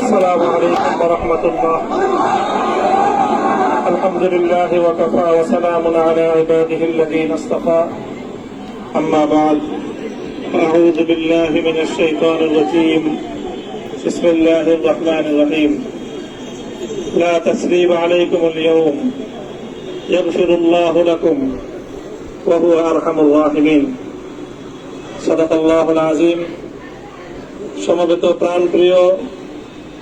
السلام عليكم ورحمة الله الحمد لله وكفى وسلام على عباده الذين اصطفى أما بعد أعوذ بالله من الشيطان الرجيم بسم الله الرحمن الرحيم لا تسريب عليكم اليوم يغفر الله لكم وهو أرحم الراحمين صدق الله العظيم সমবেত প্রাণপ্রিয়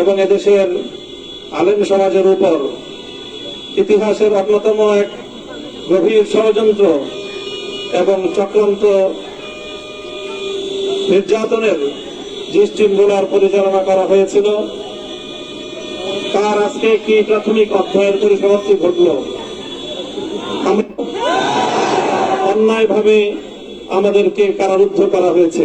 এবং এদেশের আলেম সমাজের উপর ইতিহাসের অন্যতম এক গভীর ষড়যন্ত্র এবং চক্রান্ত নির্যাতনের যে স্টিমগুলার পরিচালনা করা হয়েছিল। তার আজকে কি প্রাথমিক অধ্যায়ের পরিসমাপ্তি ঘটল? অন্যায়ভাবে আমাদেরকে কারারুদ্ধ করা হয়েছে।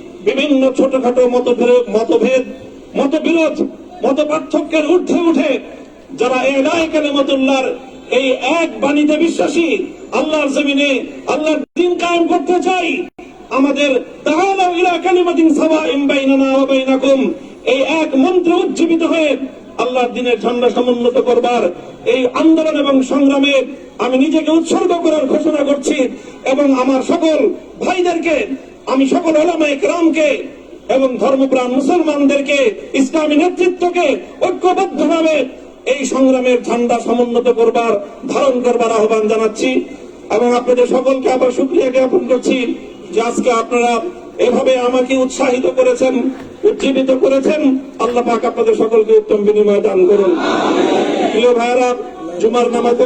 বিভিন্ন ছোটখাটো মতভেদ মতভেদ, মতবিরোধ মত পার্থক্যের ঊর্ধ্বে উঠে যারা এলাই কালেমতুল্লাহর এই এক বাণীতে বিশ্বাসী, আল্লাহর জমিনে আল্লাহর দিন কায়েম করতে চাই। আমাদের তাআলাউ ইলা কালিমাতিন সাওয়াইন বাইনানা ওয়া বাইনাকুম। এই এক মন্ত্র উজ্জীবিত হয়ে আল্লাহর দিনের ঝান্ডা সমুন্নত করবার এই আন্দোলন এবং সংগ্রামে আমি নিজেকে উৎসর্গ করার ঘোষণা করছি এবং আমার সকল ভাইদেরকে আমি সকল ওলামায়ে কেরামকে এবং ধর্মপ্রাণ মুসলমানদেরকে ইসলামী নেতৃত্বকে ঐক্যবদ্ধভাবে এই সংগ্রামের ঝান্ডা সমুন্নত করবার, ধারণ করবার আহ্বান জানাচ্ছি এবং আপনাদের সকলকে আবার শুক্রিয়া জ্ঞাপন করছি যে আজকে আপনারা এভাবে আমাকে উৎসাহিত করেছেন, উজ্জীবিত করেছেন। আল্লাহ পাক আপনাদের সকলকে উত্তম বিনিময় দান করুন। প্রিয় ভাইরা জুমার নামাজে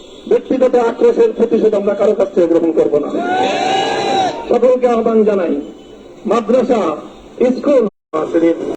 ব্যক্তিগত আক্রোশের প্রতিশোধ আমরা কারও কাছ থেকে গ্রহণ করব না। সকলকে আহ্বান জানাই, মাদ্রাসা, স্কুল